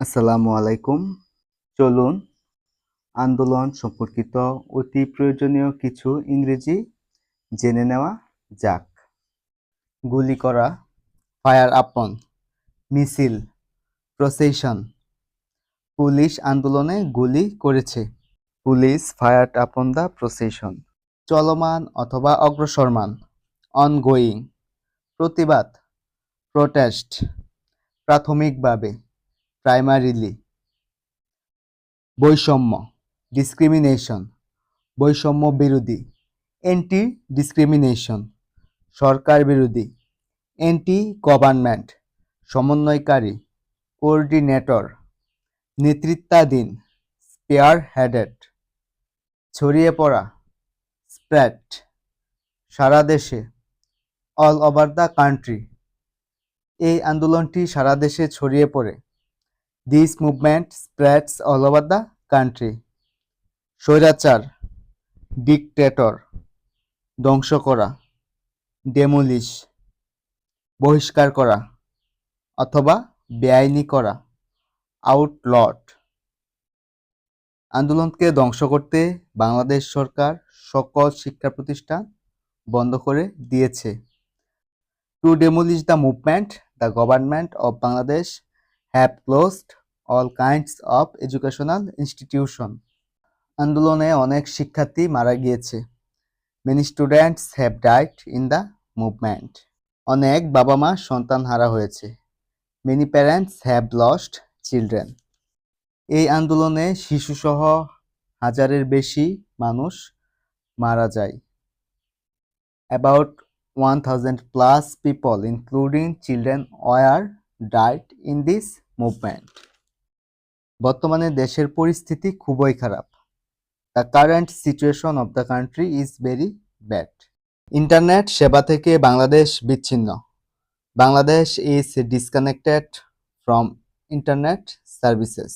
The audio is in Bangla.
আসসালামু আলাইকুম। চলুন, আন্দোলন সম্পর্কিত অতি প্রয়োজনীয় কিছু ইংরেজি জেনে নেওয়া যাক। গুলি করা, ফায়ার আপন, মিছিল, প্রসেশন, পুলিশ আন্দোলনে গুলি করেছে। Police, fire upon the procession, চলমান অথবা অগ্রসরমান অনগোয়িং প্রতিবাদ প্রোটেস্ট প্রাথমিকভাবে। প্রাইমারিলি বৈষম্য ডিসক্রিমিনেশন বৈষম্য বিরোধী অ্যান্টি ডিসক্রিমিনেশন সরকার বিরোধী অ্যান্টি গভর্নমেন্ট সমন্বয়কারী কোঅর্ডিনেটর নেতৃত্বাধীন স্পেয়ার হেডেড ছড়িয়ে পড়া স্প্রেড সারা দেশে অল ওভার দ্য কান্ট্রি এই আন্দোলনটি সারা দেশে ছড়িয়ে পড়ে। This movement spreads all over the country স্বৈরাচার ডিকটেটর ধ্বংস করা ডেমোলিশ বহিষ্কার করা, অথবা বেআইনি করা আউটলট আন্দোলনকে ধ্বংস করতে বাংলাদেশ সরকার সকল শিক্ষা প্রতিষ্ঠান বন্ধ করে দিয়েছে। To demolish the movement the government of Bangladesh have closed all kinds of educational institution. আন্দোলনে অনেক শিক্ষার্থী মারা গিয়েছে। Many students have died in the movement অনেক বাবা মা সন্তান হারা হয়েছে। Many parents have lost children এই আন্দোলনে শিশুসহ হাজারের বেশি মানুষ মারা যায়। About 1000 plus people, including children, were died in this movement. বর্তমানে দেশের পরিস্থিতি খুবই খারাপ। The current situation of the country is very bad internet সেবা থেকে বাংলাদেশ বিচ্ছিন্ন। Bangladesh is disconnected from internet services